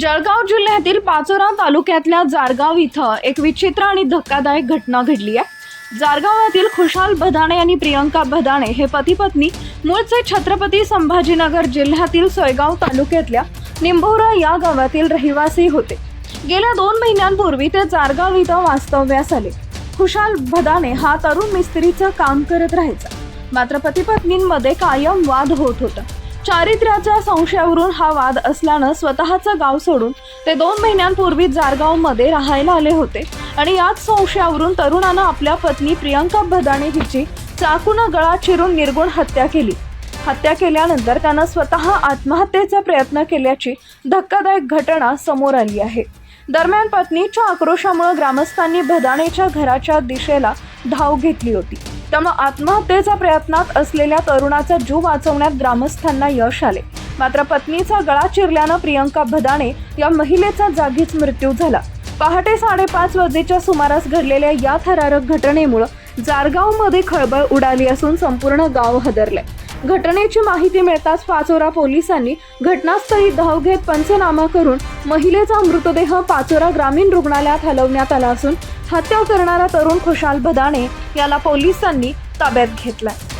जळगाव जिल्ह्यातील पाचोरा तालुक्यातल्या जारगाव इथं एक विचित्र आणि धक्कादायक घटना घडली आहे. जारगावातील खुशाल भदाणे आणि प्रियंका भदाणे हे पती पत्नी मूळचे छत्रपती संभाजीनगर जिल्ह्यातील सोयगाव तालुक्यातल्या निंभोरा या गावातील रहिवासी होते. गेल्या दोन महिन्यांपूर्वी ते जारगाव इथं वास्तव्यास आले. खुशाल भदाणे हा तरुण मिस्त्रीचं काम करत राहायचा. मात्र पती पत्नींमध्ये कायम वाद होत होता. चारित्र्याच्या संशयावरून हा वाद असल्यानं स्वतःचं गाव सोडून ते दोन महिन्यांपूर्वी जारगावमध्ये राहायला आले होते. आणि याच संशयावरून तरुणानं आपल्या पत्नी प्रियंका भदाणे हिची चाकूनं गळा चिरून निर्गुण हत्या केली. हत्या केल्यानंतर त्यानं स्वतः आत्महत्येचा प्रयत्न केल्याची धक्कादायक घटना समोर आली आहे. दरम्यान पत्नीच्या आक्रोशामुळे ग्रामस्थांनी भदाणेच्या घराच्या दिशेला धाव घेतली होती. त्यामुळे आत्महत्येच्या प्रयत्नात असलेल्या तरुणाचा जीव वाचवण्यात ग्रामस्थांना यश आले. मात्र पत्नीचा गळा चिरल्यानं प्रियंका भदाणे या महिलेचा जागीच मृत्यू झाला. पहाटे साडेपाच वाजेच्या सुमारास घडलेल्या या थरारक घटनेमुळं जारगावमध्ये खळबळ उडाली असून संपूर्ण गाव हदरले घटनेची माहिती मिळताच पाचोरा पोलिसांनी घटनास्थळी धाव घेत पंचनामा करून महिलेचा मृतदेह पाचोरा ग्रामीण रुग्णालयात हलवण्यात आला असून हत्या करणारा तरुण खुशाल भदाणे याला पोलिसांनी ताब्यात घेतलाय.